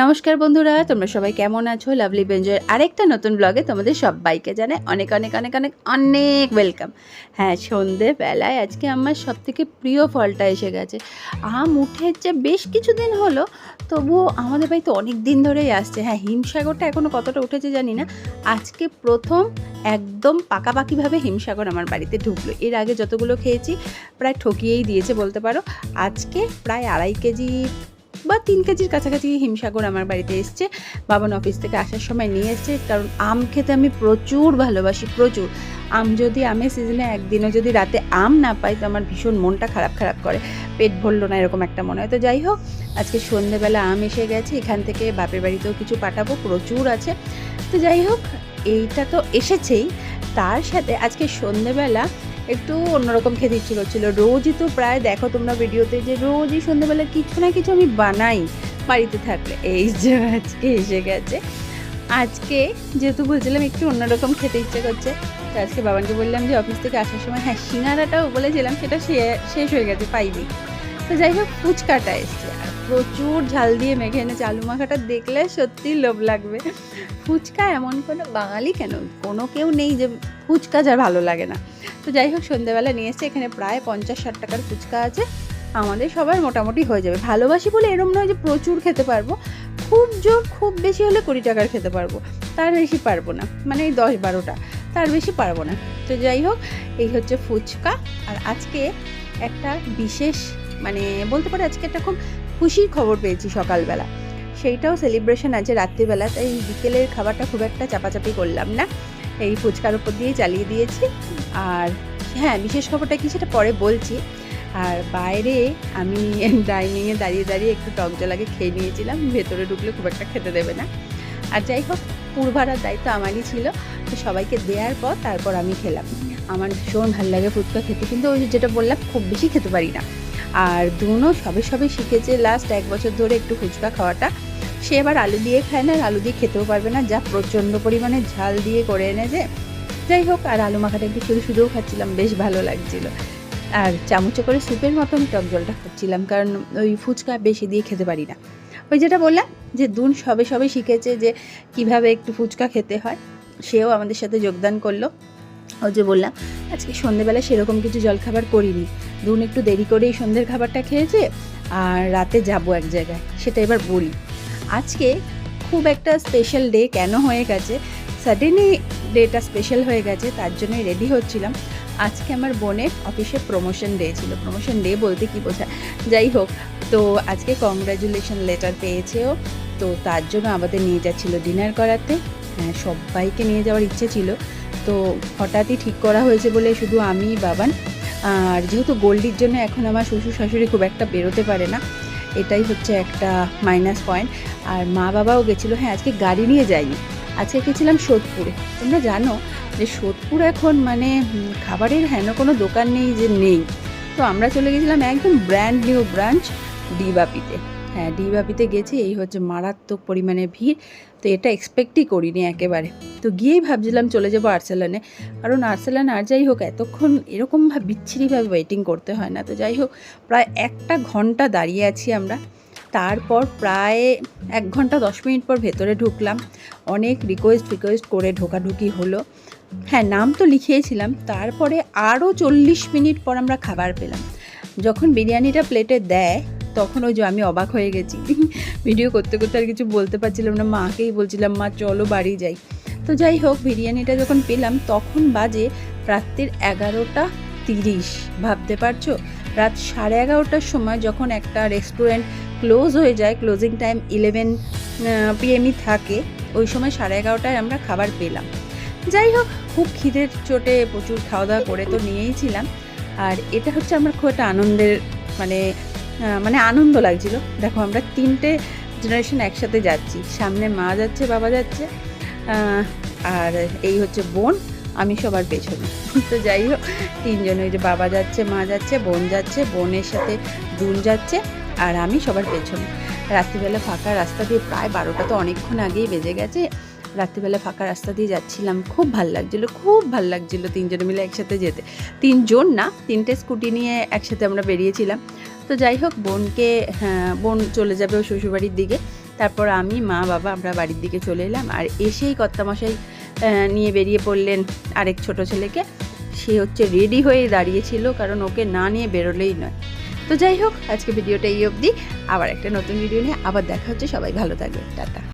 নমস্কার বন্ধুরা, তোমরা সবাই কেমন আছো? লাভলি বেঞ্জয়ের আরেকটা নতুন ব্লগে তোমাদের সবাইকে জানাই অনেক অনেক অনেক অনেক অনেক ওয়েলকাম হ্যাঁ সন্ধেবেলায় আজকে আমার সব থেকে প্রিয় ফলটা এসে গেছে। আম উঠেছে বেশ কিছুদিন হলো, তবুও আমাদের বাড়িতে অনেক দিন ধরেই আসছে। হ্যাঁ হিমসাগরটা এখনও কতটা উঠেছে জানি না। আজকে প্রথম একদম পাকাপাকিভাবে হিমসাগর আমার বাড়িতে ঢুকলো। এর আগে যতগুলো খেয়েছি, প্রায় ঠকিয়েই দিয়েছে বলতে পারো। আজকে প্রায় আড়াই কেজি বা তিন কেজির কাছাকাছি হিমসাগর আমার বাড়িতে এসছে। বাবান অফিস থেকে আসার সময় নিয়ে এসছে, কারণ আম খেতে আমি প্রচুর ভালোবাসি, প্রচুর। আম যদি আমের সিজনে একদিনও যদি রাতে আম না পাই, তো আমার ভীষণ মনটা খারাপ খারাপ করে। পেট ভরলো না এরকম একটা মনে হয়। তো যাই হোক, আজকে সন্ধেবেলা আম এসে গেছে, এখান থেকে বাপের বাড়িতেও কিছু পাঠাবো, প্রচুর আছে। তো যাই হোক, এইটা তো এসেছেই। তার সাথে আজকে সন্ধেবেলা একটু অন্যরকম খেতে ইচ্ছে করছিল। রোজই তো প্রায় দেখো তোমরা ভিডিওতে যে রোজই সন্ধ্যেবেলা কিছু না কিছু আমি বানাই বাড়িতে থাকলে। এই যে আজকে এসে গেছে। আজকে যেহেতু বলছিলাম একটু অন্যরকম খেতে ইচ্ছে করছে, তো আজকে বাবানকে বললাম যে অফিস থেকে আসার সময় হ্যাঁ সিঙ্গারাটাও বলেছিলাম সেটা শেষ হয়ে গেছে পাইনি তো যাই হোক, ফুচকাটা এসছে। আর প্রচুর ঝাল দিয়ে মেখে এনেছে। আলু মাখাটা দেখলে সত্যি লোভ লাগবে। ফুচকা এমন কোনো, বাঙালি কেন? কোনো কেউ নেই যে ফুচকা যার ভালো লাগে না। তো যাই হোক, সন্ধ্যেবেলা নিয়ে এসছে। এখানে প্রায় পঞ্চাশ ষাট টাকার ফুচকা আছে। আমাদের সবার মোটামুটি হয়ে যাবে। ভালোবাসি বলে এরম নয় যে প্রচুর খেতে পারব। খুব জোর, খুব বেশি হলে কুড়ি টাকার খেতে পারব। তার বেশি পারব না। মানে এই দশ বারোটা। তার বেশি পারব না। তো যাই হোক, এই হচ্ছে ফুচকা। আর আজকে একটা বিশেষ মানে বলতে পারো আজকে একটা খুব খুশির খবর পেয়েছি সকালবেলা। সেইটাও সেলিব্রেশন আছে রাত্রিবেলা, তাই বিকেলের খাবারটা খুব একটা চাপাচাপি করলাম না। এই ফুচকার উপর দিয়েই চালিয়ে দিয়েছি। আর হ্যাঁ বিশেষ খবরটা কি সেটা পরে বলছি। আর বাইরে আমি ডাইনিংয়ে দাঁড়িয়ে দাঁড়িয়ে একটু টক জল আগে খেয়ে নিয়েছিলাম, ভেতরে ঢুকলে খুব একটা খেতে দেবে না। আর যাই হোক পুরভাড়ার দায়িত্ব আমারই ছিল, তো সবাইকে দেওয়ার পর তারপর আমি খেলাম। আমার ভীষণ ভালো লাগে ফুচকা খেতে, কিন্তু ওই যেটা বললাম, খুব বেশি খেতে পারি না। আর দুনো সবে সবে শিখেছে লাস্ট এক বছর ধরে একটু ফুচকা খাওয়াটা। সে এবার আলু দিয়ে খায় না, আর আলু দিয়ে খেতেও পারবে না। যা প্রচণ্ড পরিমাণে ঝাল দিয়ে করে এনেছে। যাই হোক, আর আলু মাখাটা একটু শুধু শুধুও খাচ্ছিলাম, বেশ ভালো লাগছিল। আর চামচে করে স্যুপের মতো আমি টক জলটা খাচ্ছিলাম, কারণ ওই ফুচকা বেশি দিয়ে খেতে পারি না। ওই যেটা বললাম, যে দুন সবে সবে শিখেছে যে কীভাবে একটু ফুচকা খেতে হয়, সেও আমাদের সাথে যোগদান করল। ওই যে বললাম, আজকে সন্ধেবেলা সেরকম কিছু জলখাবার করিনি। দুন একটু দেরি করেই সন্ধ্যের খাবারটা খেয়েছে, আর রাতে যাব এক জায়গায়, সেটা এবার বলি। আজকে খুব একটা স্পেশাল ডে কেন হয়ে গেছে? সাডেনলি ডেটা স্পেশাল হয়ে গেছে, তার জন্যই রেডি হচ্ছিলাম। আজকে আমার বোনের অফিসে প্রমোশন ডে ছিল। প্রমোশন ডে বলতে কি বোঝায়? যাই হোক, তো আজকে কংগ্রাচুলেশন লেটার পেয়েছেও তো তার জন্য আমাদের নিয়ে যাচ্ছিল ডিনার করাতে। হ্যাঁ সবাইকে নিয়ে যাওয়ার ইচ্ছে ছিল। তো হঠাৎই ঠিক করা হয়েছে বলে শুধু আমি, বাবান। আর যেহেতু গোল্ডির জন্য এখন আমার শ্বশুর শাশুড়ি খুব একটা বেরোতে পারে না, এটাই হচ্ছে একটা মাইনাস পয়েন্ট আর মা বাবাও গেছিল হ্যাঁ আজকে গাড়ি নিয়ে যাইনি আজকে গেছিলাম সোদপুরে। তোমরা জানো যে সোদপুর এখন মানে খাবারের হেন কোনো দোকান নেই যে নেই। তো আমরা চলে গেছিলাম একদম ব্র্যান্ড নিউ ব্রাঞ্চ ডিবাপিতে। হ্যাঁ ডিবাপিতে গেছি, এই হচ্ছে মারাত্মক পরিমাণে ভিড়। তো এটা এক্সপেক্টই করিনি একেবারে। তো গিয়েই ভাবছিলাম চলে যাব আর্সেলানে। কারণ আর্সেলান আর যাই হোক, এতক্ষণ এরকমভাবে বিচ্ছিরিভাবে ওয়েটিং করতে হয় না। তো যাই হোক, প্রায় একটা ঘণ্টা দাঁড়িয়ে আছি আমরা। তারপর প্রায় এক ঘণ্টা দশ মিনিট পর ভেতরে ঢুকলাম। অনেক রিকোয়েস্ট রিকোয়েস্ট করে ঢোকাঢুকি হলো। হ্যাঁ নাম তো লিখিয়েছিলাম। তারপরে আরও চল্লিশ মিনিট পর আমরা খাবার পেলাম। যখন বিরিয়ানিটা প্লেটে দেয় তখন ওই যে আমি অবাক হয়ে গেছি। ভিডিও করতে করতে আর কিছু বলতে পারছিলাম না, মাকেই বলছিলাম, মা, চলো বাড়ি যাই। তো যাই হোক, বিরিয়ানিটা যখন পেলাম, তখন বাজে রাত্রির এগারোটা তিরিশ। ভাবতে পারছ? রাত সাড়ে এগারোটার সময় যখন একটা রেস্টুরেন্ট ক্লোজ হয়ে যায় ক্লোজিং টাইম ইলেভেন পিএমই থাকে, ওই সময় সাড়ে এগারোটায় আমরা খাবার পেলাম। যাই হোক, খুব খিদের চোটে প্রচুর খাওয়া দাওয়া করে তো নিয়েইছিলাম আর এটা হচ্ছে আমার খুব একটা আনন্দের মানে মানে আনন্দ লাগছিল। দেখো আমরা তিনটে জেনারেশন একসাথে যাচ্ছি। সামনে মা যাচ্ছে, বাবা যাচ্ছে আর এই হচ্ছে বোন, আমি সবার পেছনে। তো যাই হোক, তিনজন, ওই যে বাবা যাচ্ছে, মা যাচ্ছে, বোন যাচ্ছে, বোনের সাথে দুন যাচ্ছে, আর আমি সবার পেছনে। রাত্রিবেলা ফাঁকা রাস্তা দিয়ে প্রায় বারোটা তো অনেকক্ষণ আগেই বেজে গেছে। রাত্রিবেলা ফাঁকা রাস্তা দিয়ে যাচ্ছিলাম। খুব ভালো লাগছিল, খুব ভালো লাগছিল তিনজনে মিলে একসাথে যেতে। তিনজন না, তিনটে স্কুটি নিয়ে একসাথে আমরা বেরিয়েছিলাম। তো যাই হোক বোনকে হ্যাঁ, বোন চলে যাবে ও শ্বশুরবাড়ির দিকে। তারপর আমি মা বাবা আমরা বাড়ির দিকে চলে এলাম। আর এসেই কর্তামশাই নিয়ে বেরিয়ে পড়লেন আরেক ছোট ছেলেকে। সে হচ্ছে রেডি হয়ে দাঁড়িয়েছিল কারণ ওকে না নিয়ে বেরোলেই নয়। তো যাই হোক আজকে ভিডিওটা এই অবধি। আবার একটা নতুন ভিডিও নিয়ে আবার দেখা হচ্ছে। সবাই ভালো থাকবে টাটা।